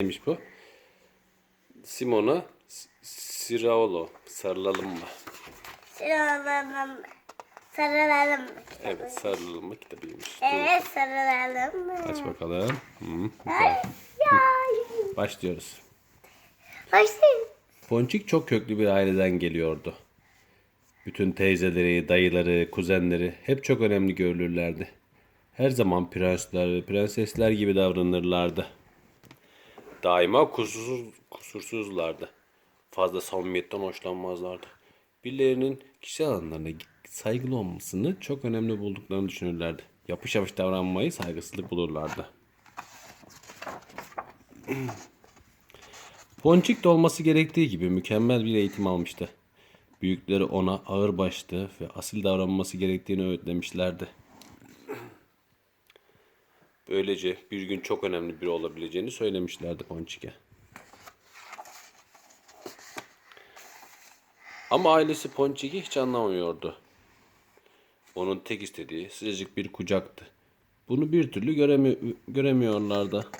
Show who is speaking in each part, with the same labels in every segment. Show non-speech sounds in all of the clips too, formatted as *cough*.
Speaker 1: Neymiş bu? Simona Siraolo. Sarılalım mı?
Speaker 2: Sarılalım. Sarılalım.
Speaker 1: Evet sarılalım mı kitabıymış. Dur,
Speaker 2: Evet sarılalım.
Speaker 1: Aç bakalım. Hı,
Speaker 2: Ay, ya.
Speaker 1: Başlıyoruz.
Speaker 2: Başlayın.
Speaker 1: Ponçik çok köklü bir aileden geliyordu. Bütün teyzeleri, dayıları, kuzenleri hep çok önemli görülürlerdi. Her zaman prensler ve prensesler gibi davranırlardı. Daima kusursuz, kusursuzlardı. Fazla samimiyetten hoşlanmazlardı. Birilerinin kişisel alanlarına saygılı olmasını çok önemli bulduklarını düşünürlerdi. Yapış yapış davranmayı saygısızlık bulurlardı. *clears throat* Ponçik de olması gerektiği gibi mükemmel bir eğitim almıştı. Büyükleri ona ağırbaşlı ve asil davranması gerektiğini öğütlemişlerdi. Böylece bir gün çok önemli biri olabileceğini söylemişlerdi Ponçik'e. Ama ailesi Ponçik'i hiç anlamıyordu. Onun tek istediği sıcacık bir kucaktı. Bunu bir türlü göremi göremiyorlardı.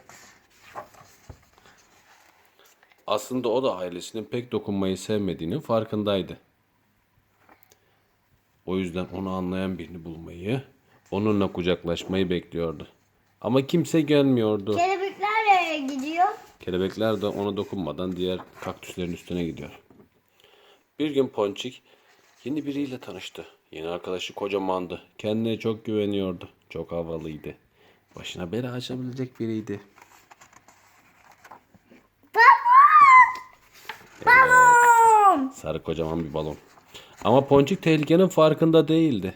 Speaker 1: Aslında o da ailesinin pek dokunmayı sevmediğinin farkındaydı. O yüzden onu anlayan birini bulmayı, onunla kucaklaşmayı bekliyordu. Ama kimse gelmiyordu.
Speaker 2: Kelebekler nereye gidiyor?
Speaker 1: Kelebekler de ona dokunmadan diğer kaktüslerin üstüne gidiyor. Bir gün Ponçik yeni biriyle tanıştı. Yeni arkadaşı kocamandı. Kendine çok güveniyordu. Çok havalıydı. Başına bela açabilecek biriydi.
Speaker 2: Balon.
Speaker 1: Sarı kocaman bir balon. Ama Ponçik tehlikenin farkında değildi.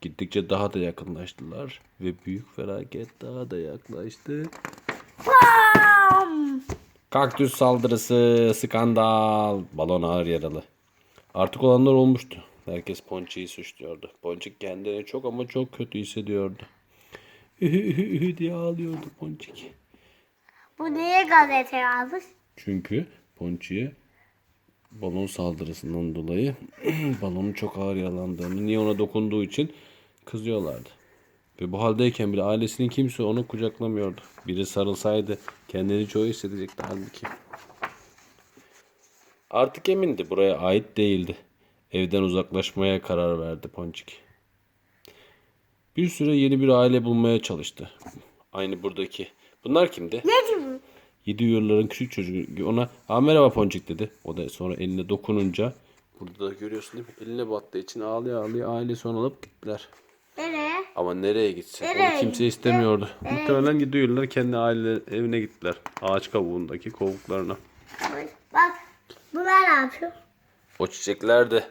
Speaker 1: Gittikçe daha da yakınlaştılar ve büyük felaket daha da yaklaştı.
Speaker 2: Bam.
Speaker 1: Kaktüs saldırısı, skandal, balon ağır yaralı. Artık olanlar olmuştu. Herkes Ponçik'i suçluyordu. Ponçik kendini çok ama çok kötü hissediyordu. Ühü ühü ühü diye ağlıyordu Ponçik.
Speaker 2: Bu niye gazete yazmış?
Speaker 1: Çünkü Ponçik'e balon saldırısından dolayı *clears throat* balonun çok ağır yaralandığını, niye ona dokunduğu için kızıyorlardı. Ve bu haldeyken bile ailesinin kimse onu kucaklamıyordu. Biri sarılsaydı kendini çoğu hissedecekti halbuki. Artık emindi buraya ait değildi. Evden uzaklaşmaya karar verdi Ponçik. Bir süre yeni bir aile bulmaya çalıştı. Aynı buradaki. Bunlar kimdi?
Speaker 2: Ne diyor?
Speaker 1: Yedi yılların küçük çocuğu ona Aa, merhaba Ponçik dedi. O da sonra eline dokununca burada da görüyorsun değil mi? Eline battığı için ağlaya ağlaya ailesi onu alıp gittiler.
Speaker 2: Nereye?
Speaker 1: Ama nereye gitsin?
Speaker 2: Nereye
Speaker 1: Onu kimse
Speaker 2: gitti?
Speaker 1: istemiyordu. Muhtemelen gidiyorlar kendi aile evine gittiler. Ağaç kabuğundaki kovuklarına.
Speaker 2: Bak. Bunlar ne yapıyor?
Speaker 1: O çiçekler de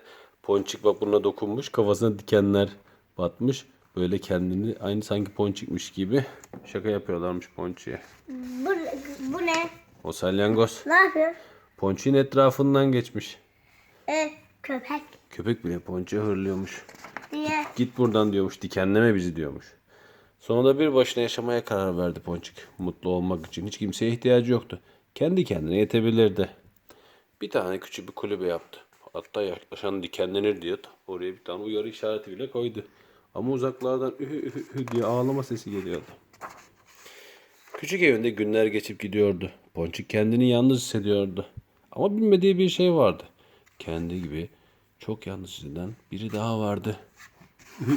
Speaker 1: Ponçik bak buna dokunmuş. Kafasına dikenler batmış. Böyle kendini aynı sanki Ponçikmiş gibi şaka yapıyorlarmış Ponçik'e.
Speaker 2: Bu, bu ne?
Speaker 1: O salyangoz
Speaker 2: Ne yapıyor?
Speaker 1: Ponçik'in etrafından geçmiş.
Speaker 2: E, köpek
Speaker 1: Köpek bile Ponçik'e hırlıyormuş.
Speaker 2: Diye.
Speaker 1: Git buradan diyormuş. Dikenleme bizi diyormuş. Sonunda bir başına yaşamaya karar verdi Ponçik. Mutlu olmak için hiç kimseye ihtiyacı yoktu. Kendi kendine yetebilirdi. Bir tane küçük bir kulübe yaptı. Hatta yaklaşan dikenlenir diye oraya bir tane uyarı işareti bile koydu. Ama uzaklardan ühü ühü ühü diye ağlama sesi geliyordu. Küçük evinde günler geçip gidiyordu. Ponçik kendini yalnız hissediyordu. Ama bilmediği bir şey vardı. Kendi gibi çok yalnız hisseden biri daha vardı. *laughs*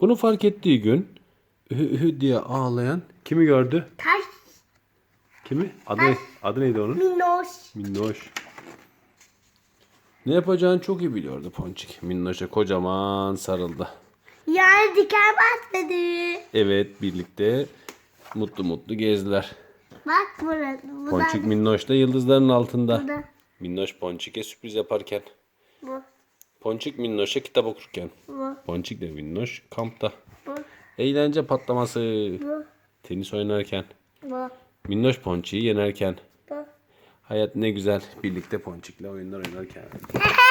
Speaker 1: Bunu fark ettiği gün ühü ühü diye ağlayan kimi gördü?
Speaker 2: Taş
Speaker 1: Kimi? Adı, ne- adı neydi onun?
Speaker 2: minnoş.
Speaker 1: Minnoş. Ne yapacağını çok iyi biliyordu Ponçik. Minnoş'a kocaman sarıldı.
Speaker 2: Yani diken batmadı.
Speaker 1: Evet birlikte mutlu mutlu gezdiler.
Speaker 2: Bak burada. Bu
Speaker 1: Ponçik Minnoş da yıldızların altında.
Speaker 2: da.
Speaker 1: Minnoş Ponçik'e sürpriz yaparken.
Speaker 2: Bu.
Speaker 1: Ponçik Minnoş'a kitap okurken.
Speaker 2: Bu.
Speaker 1: Ponçik de Minnoş kampta.
Speaker 2: Bu.
Speaker 1: Eğlence patlaması.
Speaker 2: Bu.
Speaker 1: Tenis oynarken.
Speaker 2: Bu.
Speaker 1: Minnoş Ponçik'i yenerken.
Speaker 2: Bu.
Speaker 1: Hayat ne güzel birlikte Ponçik'le oyunlar oynarken. *laughs*